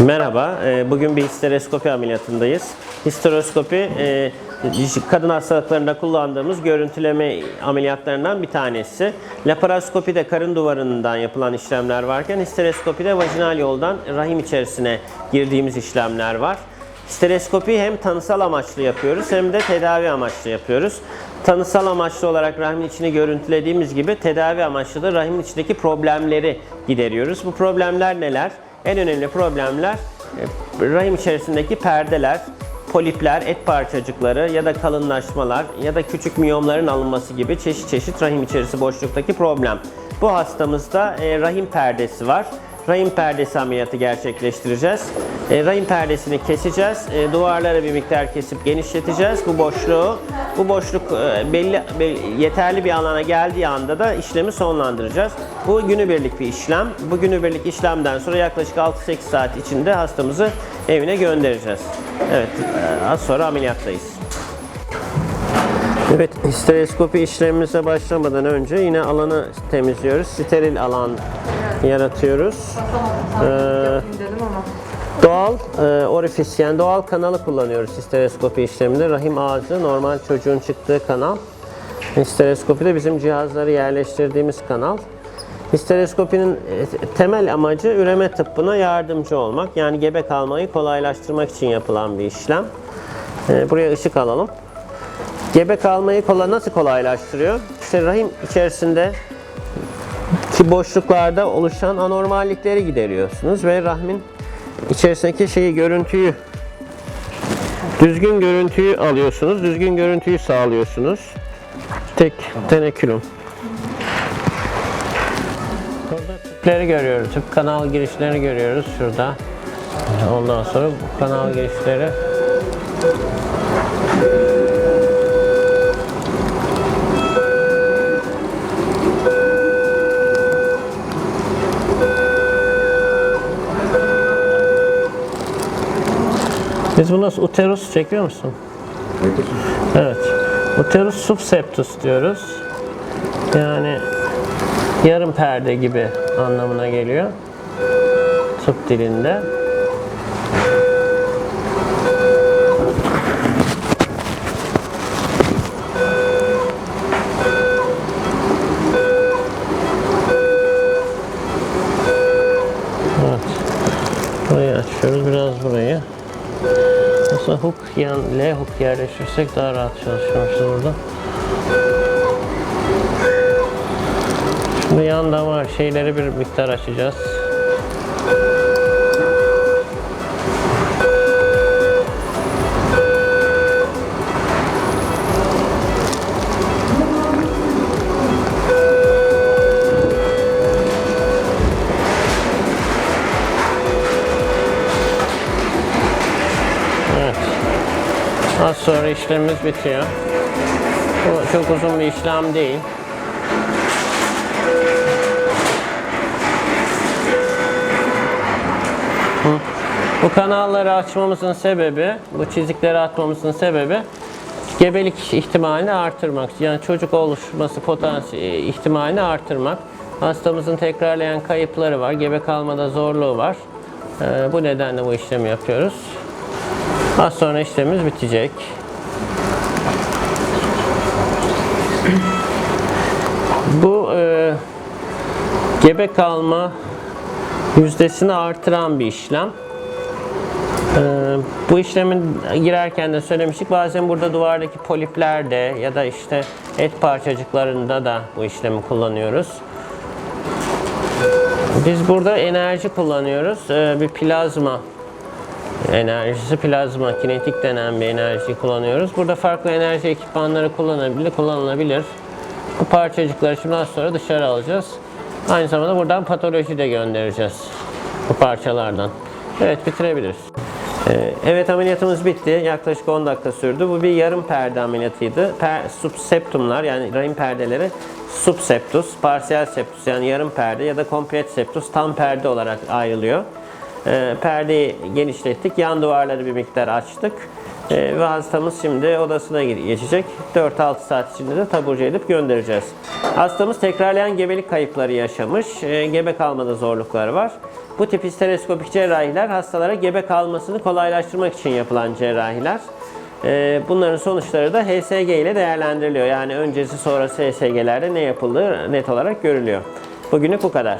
Merhaba, e, bugün bir histeroskopi ameliyatındayız. Histeroskopi, e, kadın hastalıklarında kullandığımız görüntüleme ameliyatlarından bir tanesi. Laparoskopide karın duvarından yapılan işlemler varken histeroskopide vajinal yoldan rahim içerisine girdiğimiz işlemler var. Histeroskopi hem tanısal amaçlı yapıyoruz hem de tedavi amaçlı yapıyoruz. Tanısal amaçlı olarak rahimin içini görüntülediğimiz gibi tedavi amaçlı da rahimin içindeki problemleri gideriyoruz. Bu problemler neler? En önemli problemler e, rahim içerisindeki perdeler, polipler, et parçacıkları ya da kalınlaşmalar ya da küçük miyomların alınması gibi çeşit çeşit rahim içerisi boşluktaki problem. Bu hastamızda e, rahim perdesi var. Rahim perdesi ameliyatı gerçekleştireceğiz. E, rahim perdesini keseceğiz. E, duvarları bir miktar kesip genişleteceğiz. Bu boşluğu, bu boşluk e, belli, belli- yeterli bir alana geldiği anda da işlemi sonlandıracağız. Bu günübirlik bir işlem. Bu günübirlik işlemden sonra yaklaşık 6-8 saat içinde hastamızı evine göndereceğiz. Evet, e, az sonra ameliyattayız. Evet, histeroskopi işlemimize başlamadan önce yine alanı temizliyoruz. Steril alan yaratıyoruz. Ee. Doğal e, orifis yani doğal kanalı kullanıyoruz histeroskopi işleminde. Rahim ağzı normal çocuğun çıktığı kanal. Histeroskopi de bizim cihazları yerleştirdiğimiz kanal. Histeroskopinin e, temel amacı üreme tıbbına yardımcı olmak. Yani gebe kalmayı kolaylaştırmak için yapılan bir işlem. E, buraya ışık alalım. Gebe kalmayı kolay, nasıl kolaylaştırıyor? İşte rahim içerisinde ki boşluklarda oluşan anormallikleri gideriyorsunuz ve rahmin içerisindeki şeyi görüntüyü düzgün görüntüyü alıyorsunuz. Düzgün görüntüyü sağlıyorsunuz. Tek tenekülüm. Burada tüpleri görüyoruz. Tüp kanal girişlerini görüyoruz şurada. Ondan sonra bu kanal girişleri Biz bunu uterus çekiyor musun? Evet. Uterus subseptus diyoruz. Yani yarım perde gibi anlamına geliyor. Tıp dilinde. Aslında hook yan L hook yerleştirsek daha rahat çalışıyormuşuz burada. Şimdi yan damar şeyleri bir miktar açacağız. Evet. Az sonra işlemimiz bitiyor. Bu çok uzun bir işlem değil. Bu kanalları açmamızın sebebi, bu çizikleri atmamızın sebebi gebelik ihtimalini artırmak. Yani çocuk oluşması potansiyeli ihtimalini artırmak. Hastamızın tekrarlayan kayıpları var, gebe kalmada zorluğu var. Ee, bu nedenle bu işlemi yapıyoruz. Az sonra işlemimiz bitecek. Bu e, gebe kalma yüzdesini artıran bir işlem. E, bu işlemin girerken de söylemiştik. Bazen burada duvardaki poliplerde ya da işte et parçacıklarında da bu işlemi kullanıyoruz. Biz burada enerji kullanıyoruz. E, bir plazma enerjisi plazma kinetik denen bir enerjiyi kullanıyoruz. Burada farklı enerji ekipmanları kullanabilir, kullanılabilir. Bu parçacıkları şimdi az sonra dışarı alacağız. Aynı zamanda buradan patoloji de göndereceğiz bu parçalardan. Evet bitirebiliriz. Ee, Evet ameliyatımız bitti. Yaklaşık 10 dakika sürdü. Bu bir yarım perde ameliyatıydı. Per, subseptumlar yani rahim perdeleri subseptus, parsiyel septus yani yarım perde ya da komplet septus tam perde olarak ayrılıyor. Ee, perdeyi genişlettik. Yan duvarları bir miktar açtık. E, ve hastamız şimdi odasına ge- geçecek. 4-6 saat içinde de taburcu edip göndereceğiz. Hastamız tekrarlayan gebelik kayıpları yaşamış. E, gebe kalmada zorlukları var. Bu tip histereskopik cerrahiler hastalara gebe kalmasını kolaylaştırmak için yapılan cerrahiler. E, bunların sonuçları da HSG ile değerlendiriliyor. Yani öncesi sonrası HSG'lerde ne yapıldığı net olarak görülüyor. Bugünlük bu kadar.